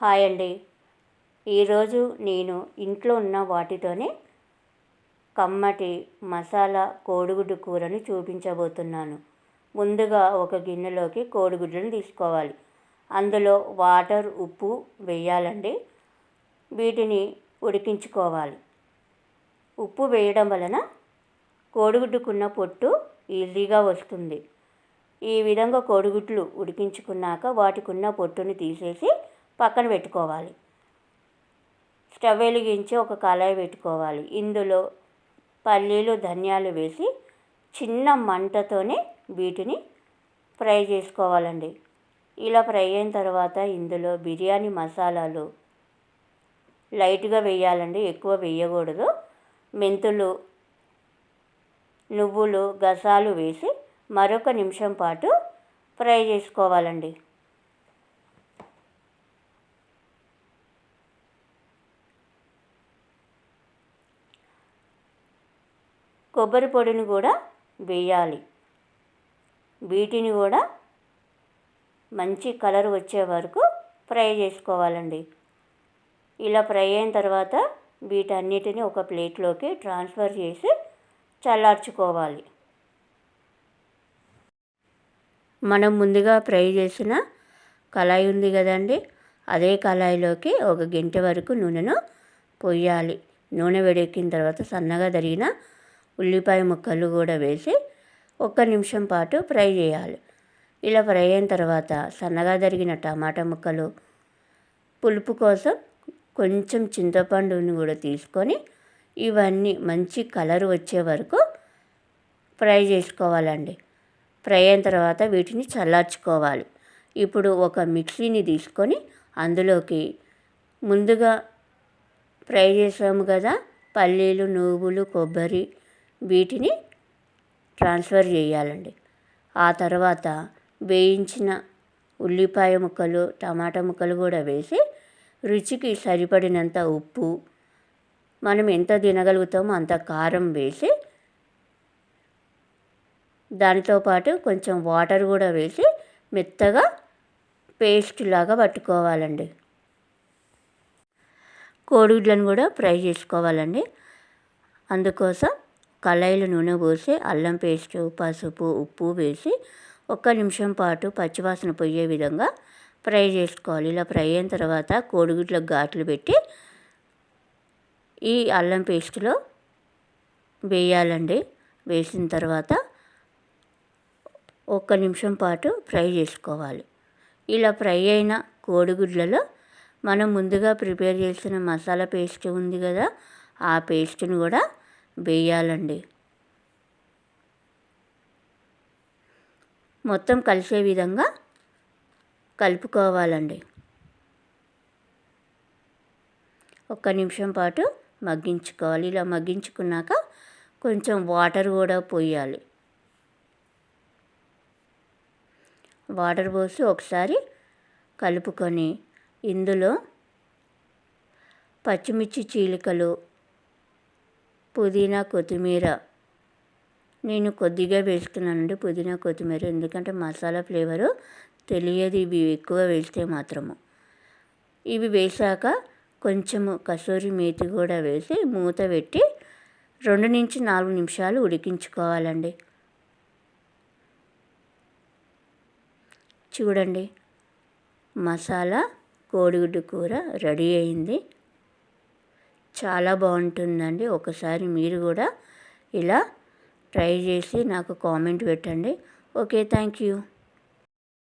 Hi అండి. ఈరోజు నేను ఇంట్లో ఉన్న వాటితోనే కమ్మటి మసాలా కోడిగుడ్డు కూరను చూపించబోతున్నాను. ముందుగా ఒక గిన్నెలోకి కోడిగుడ్లను తీసుకోవాలి. అందులో వాటర్ ఉప్పు వేయాలండి. వీటిని ఉడికించుకోవాలి. ఉప్పు వేయడం వలన కోడిగుడ్డుకున్న పొట్టు ఈజీగా వస్తుంది. ఈ విధంగా కోడిగుడ్లు ఉడికించుకున్నాక వాటికి ఉన్న పొట్టుని తీసేసి పక్కన పెట్టుకోవాలి. స్టవ్ వెలిగించి ఒక కళాయి పెట్టుకోవాలి. ఇందులో పల్లీలు ధనియాలు వేసి చిన్న మంటతోనే వీటిని ఫ్రై చేసుకోవాలండి. ఇలా ఫ్రై అయిన తర్వాత ఇందులో బిర్యానీ మసాలాలు లైట్గా వేయాలండి. ఎక్కువ వేయకూడదు. మెంతులు నువ్వులు గసాలు వేసి మరొక నిమిషం పాటు ఫ్రై చేసుకోవాలండి. కొబ్బరి పొడిని కూడా వేయాలి. వీటిని కూడా మంచి కలర్ వచ్చే వరకు ఫ్రై చేసుకోవాలండి. ఇలా ఫ్రై అయిన తర్వాత వీటన్నిటిని ఒక ప్లేట్లోకి ట్రాన్స్ఫర్ చేసి చల్లార్చుకోవాలి. మనం ముందుగా ఫ్రై చేసిన కళాయి ఉంది కదండి అదే కళాయిలోకి ఒక గంట వరకు నూనెను పొయ్యాలి నూనె వేడెక్కిన తర్వాత సన్నగా తరిగిన ఉల్లిపాయ ముక్కలు కూడా వేసి ఒక్క నిమిషం పాటు ఫ్రై చేయాలి. ఇలా ఫ్రై అయిన తర్వాత సన్నగా తరిగిన టమాటా ముక్కలు పులుపు కోసం కొంచెం చింతపండుని కూడా తీసుకొని ఇవన్నీ మంచి కలర్ వచ్చే వరకు ఫ్రై చేసుకోవాలండి. ఫ్రై అయిన తర్వాత వీటిని చల్లార్చుకోవాలి. ఇప్పుడు ఒక మిక్సీని తీసుకొని అందులోకి ముందుగా ఫ్రై చేసాము కదా పల్లీలు నువ్వులు కొబ్బరి వీటిని ట్రాన్స్ఫర్ చేయాలండి. ఆ తర్వాత వేయించిన ఉల్లిపాయ ముక్కలు టమాటా ముక్కలు కూడా వేసి రుచికి సరిపడినంత ఉప్పు మనం ఎంత తినగలుగుతామో అంత కారం వేసి దానితో పాటు కొంచెం వాటర్ కూడా వేసి మెత్తగా పేస్ట్ లాగా పట్టుకోవాలండి. కోడిగుడ్లను కూడా ఫ్రై చేసుకోవాలండి. అందుకోసం కళాయిలో నూనె పోసి అల్లం పేస్టు పసుపు ఉప్పు వేసి ఒక్క నిమిషం పాటు పచ్చివాసన పోయే విధంగా ఫ్రై చేసుకోవాలి. ఇలా ఫ్రై అయిన తర్వాత కోడిగుడ్లకు ఘాట్లు పెట్టి ఈ అల్లం పేస్టులో వేయాలండి. వేసిన తర్వాత ఒక్క నిమిషం పాటు ఫ్రై చేసుకోవాలి. ఇలా ఫ్రై అయిన కోడిగుడ్లలో మనం ముందుగా ప్రిపేర్ చేసిన మసాలా పేస్ట్ ఉంది కదా ఆ పేస్ట్ని కూడా వేయాలండి. మొత్తం కలిసే విధంగా కలుపుకోవాలండి. ఒక్క నిమిషం పాటు మగ్గించుకోవాలి. ఇలా మగ్గించుకున్నాక కొంచెం వాటర్ కూడా పోయాలి. వాటర్ పోసి ఒకసారి కలుపుకొని ఇందులో పచ్చిమిర్చి చీలికలు పుదీనా కొత్తిమీర. నేను కొద్దిగా వేసుకున్నానండి పుదీనా కొత్తిమీర. ఎందుకంటే మసాలా ఫ్లేవరు తెలియదు. ఇవి ఎక్కువ వేస్తే మాత్రము. ఇవి వేశాక కొంచెము కసూరి మేతి కూడా వేసి మూత పెట్టి రెండు నుంచి నాలుగు నిమిషాలు ఉడికించుకోవాలండి. చూడండి. మసాలా కోడిగుడ్డు కూర రెడీ అయింది. చాలా బాగుంటుందండి. ఒకసారి మీరు కూడా ఇలా ట్రై చేసి నాకు కామెంట్ పెట్టండి. Okay thank you